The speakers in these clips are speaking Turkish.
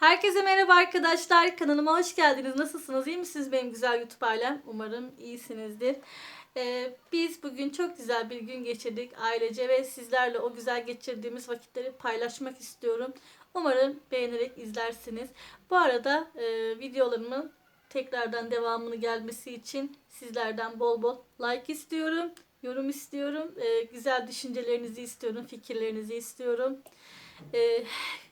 Herkese merhaba arkadaşlar. Kanalıma hoş geldiniz. Nasılsınız? İyi misiniz benim güzel YouTube ailem? Umarım iyisinizdir. Ee, biz bugün çok güzel bir gün geçirdik ailece ve sizlerle o güzel geçirdiğimiz vakitleri paylaşmak istiyorum. Umarım beğenerek izlersiniz. Bu arada e, videolarımın tekrardan devamını gelmesi için sizlerden bol bol like istiyorum. Yorum istiyorum. e, güzel düşüncelerinizi istiyorum. Fikirlerinizi istiyorum. E,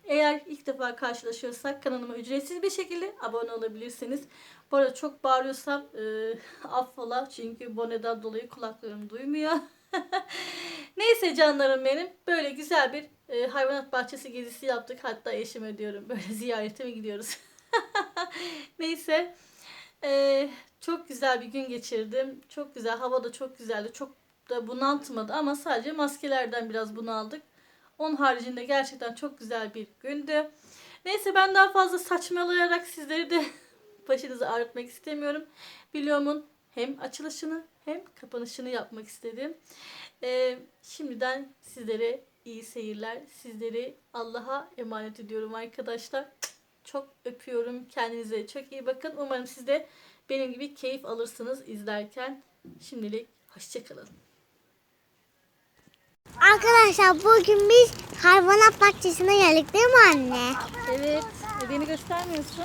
eğer ilk defa karşılaşıyorsak kanalıma ücretsiz bir şekilde abone olabilirsiniz. Bu arada çok bağırıyorsam e, affola çünkü boneden dolayı kulaklarım duymuyor. Neyse canlarım benim böyle güzel bir e, hayvanat bahçesi gezisi yaptık. Hatta eşime diyorum böyle ziyarete mi gidiyoruz? Neyse e, çok güzel bir gün geçirdim. Çok güzel hava da çok güzeldi. Çok da bunaltmadı ama sadece maskelerden biraz bunaldık. Onun haricinde gerçekten çok güzel bir gündü. Neyse ben daha fazla saçmalayarak sizleri de başınızı ağrıtmak istemiyorum. Biliyomun hem açılışını hem kapanışını yapmak istedim. Ee, şimdiden sizlere iyi seyirler. Sizleri Allah'a emanet ediyorum arkadaşlar. Çok öpüyorum. Kendinize çok iyi bakın. Umarım siz de benim gibi keyif alırsınız izlerken. Şimdilik hoşçakalın. Arkadaşlar bugün biz hayvanat bahçesine geldik değil mi anne? Evet. e, Beni göstermiyorsun.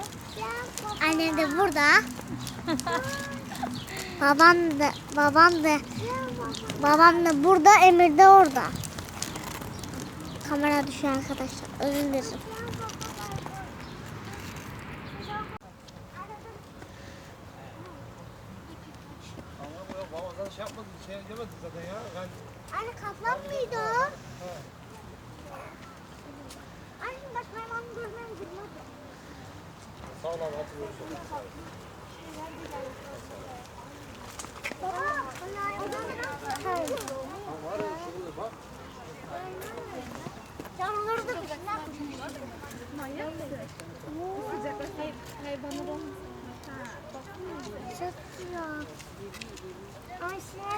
Annem de burada. babam da babam da babam da burada, Emir de orada. Kamera düşüyor arkadaşlar. Özür dilerim. Ama bu ya babadan şey yapmadı, şey demedi zaten ya. Ben Anne kaplan mıydı o? Anne bak hayvan görmem girmedi. sağ ol abi hatırlıyorsun. Baba, o da Hayır. Var ya şurada bak. Canlıları da Manyak mısın? Hayır, hayır bana da Çok güzel. Ay şey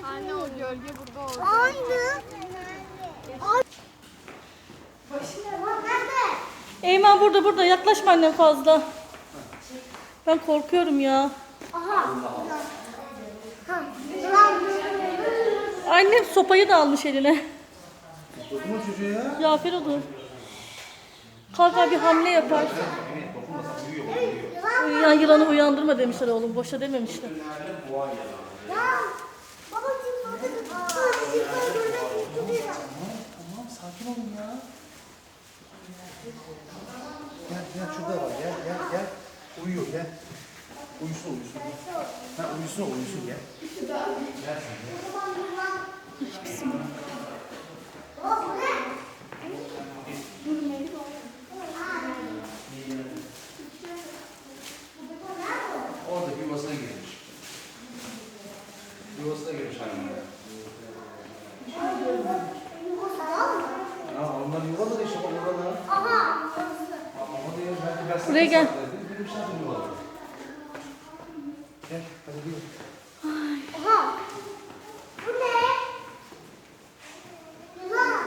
Anne o gölge burada oldu. Aynı. Eymen burada burada yaklaşma annem fazla. Ben korkuyorum ya. Aha. Annem sopayı da almış eline. Dokunma çocuğa ya. Cafer odur. Kalkar bir hamle yapar. Uyuyan yılanı uyandırma demişler oğlum. Boşa dememişler. Ya. Sakin olun ya. Gel gel şurada var gel gel gel. Uyuyor gel. Uyusun uyusun. Ha uyusun uyusun gel. Gel sen? Oradaki yuvasına girmiş. Yuvasına girmiş hayvanlar. Ha onlar yuvada da işte orada. Aha. Ama diyor belki ben Buraya gel. Benim şartım yuvada. Gel hadi yürü. Aha. Bu ne? Yılan.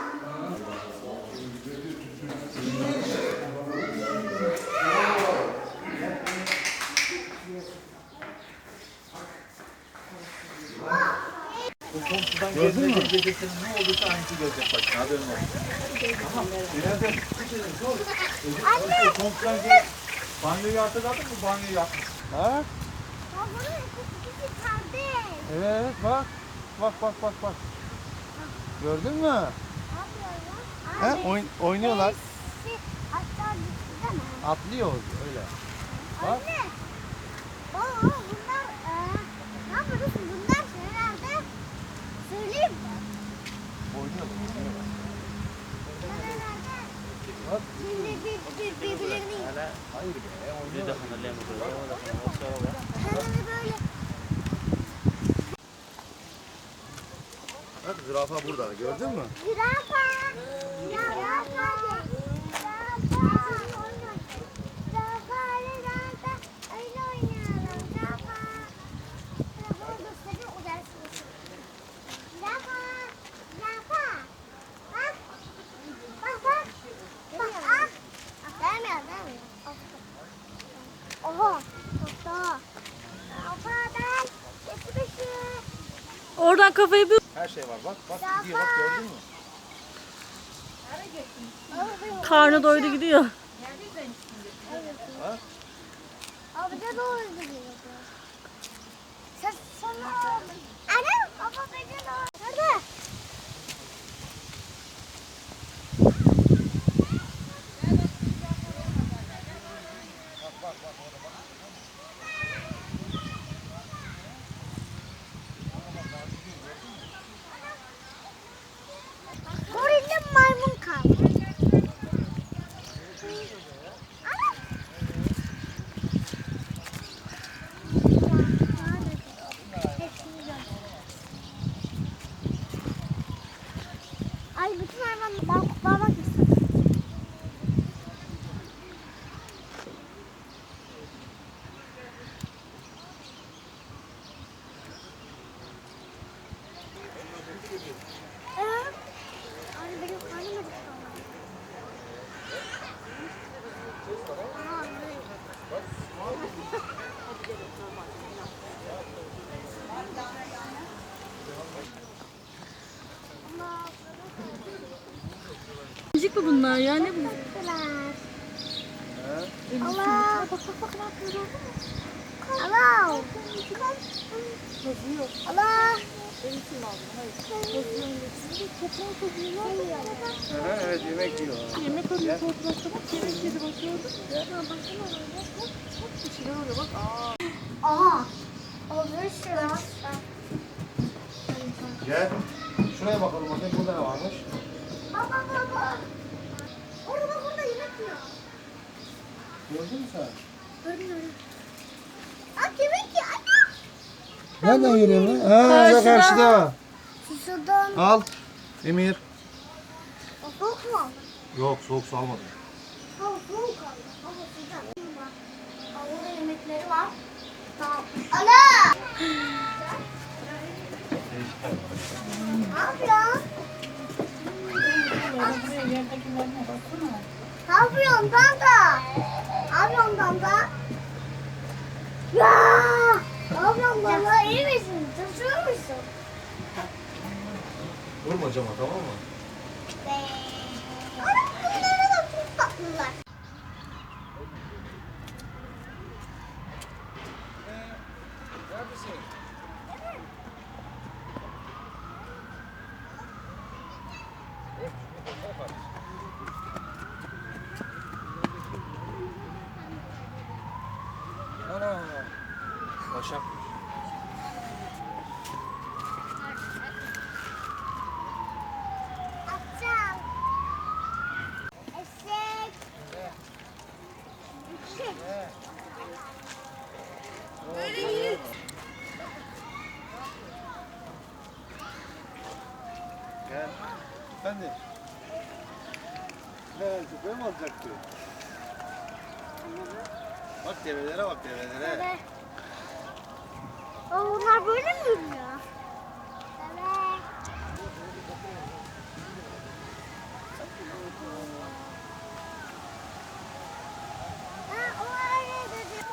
Komşudan Gördün mü? Gecesinin ne olduysa aynısı gelecek başına haberin olsun. Aha. İleride Anne. komşudan gel. Banyoyu hatırladın mı? Banyoyu yapmış. Ha? Babanın ikisi kardeş. Evet bak. Bak bak bak bak. Gördün mü? Ne yapıyorlar? He? Abi, Oyn- oynuyorlar. Hatta? Atlıyor öyle. Bak. Anne. Zürafa burada gördün mü? Zürafa. Zürafa. Oradan kafayı bir... Her şey var bak bak gidiyor bak gördün mü? karnı doydu gidiyor. Abi de doğru gidiyor. Sen sana. Anne baba beni doğru. Nerede? Ay bütün hayvanları ben kutlamak istedim. Ee? Anne benim karnım acıktı ama. Aa, evet. Cik mi bunlar ya ne bu? Allah. Bak bak bak ne yapıyor Allah. Allah. evet yemek yiyor. Yemek alıyor bak yemek yedi bak gördün mü? Aha. Olur şu. Gel. Şuraya bakalım bakayım burada ne varmış. Baba baba. Orada bak orada yemek yiyor. Gördün mü sen? Görmüyorum. Bak yemek yiyor. Ana. Nereden geliyorsun lan? Ha Karşıda. karşıda. Susadım. Al. Emir. Soğuk mu? Yok soğuk su almadım. Hava soğuk kaldı. Hava sıcak. Aa, Orada yemekleri var. Tamam. Ana. Ne yapıyorsun? Ne yapıyorsun Tanta? Yapıyorsun Tanta? Ya! Yapıyorsun Tanta? İyi misin? Çalışıyor musun? Vurma cama tamam mı? Ana bunlar da çok tatlılar. Neredesin? Efendim. Ne? Köpeği mi alacaktı? Bak develere bak develere. Evet. Aa, bunlar böyle mi yürüyor? Evet. Ha, o öyle dedi.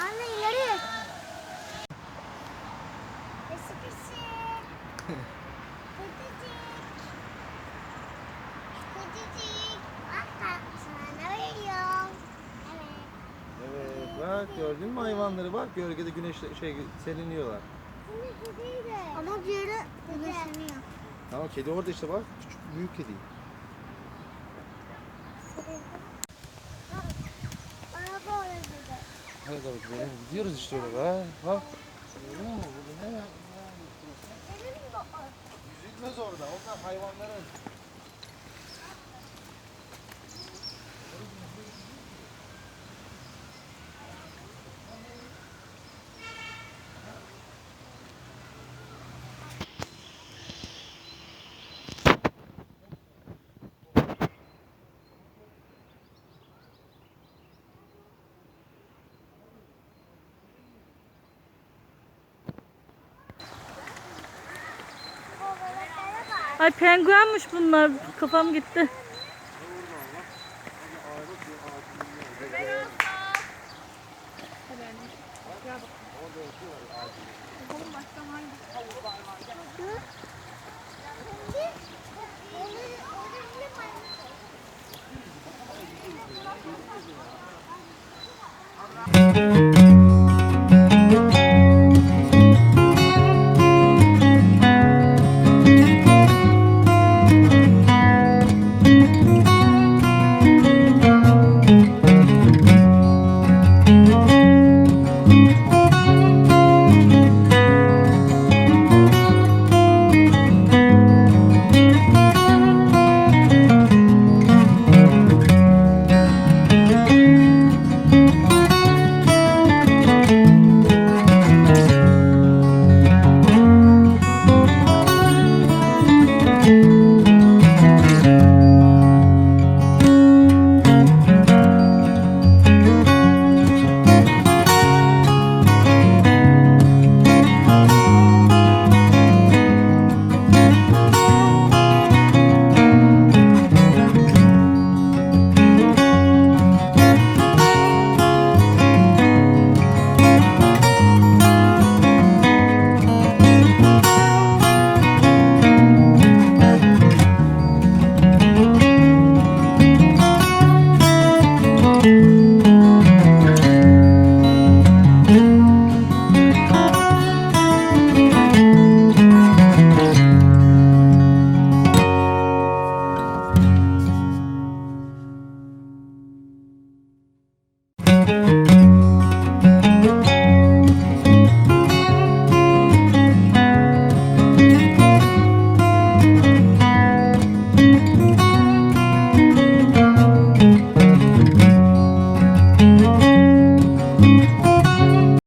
Anne ileri. Pisi pisi. Kutucuk. Kutucuk. Bak bak sana veriyorum. Evet. Evet bak gördün mü hayvanları bak gölgede güneş şey serinliyorlar. Ama diğeri güneşleniyor. Tamam kedi orada işte bak küçük büyük kedi. Hadi bakalım gidiyoruz işte öyle be. Bak. Görüyor musun? Burada ne. Yüzülmez orada. Onlar hayvanların. Ay penguenmiş bunlar. Kafam gitti.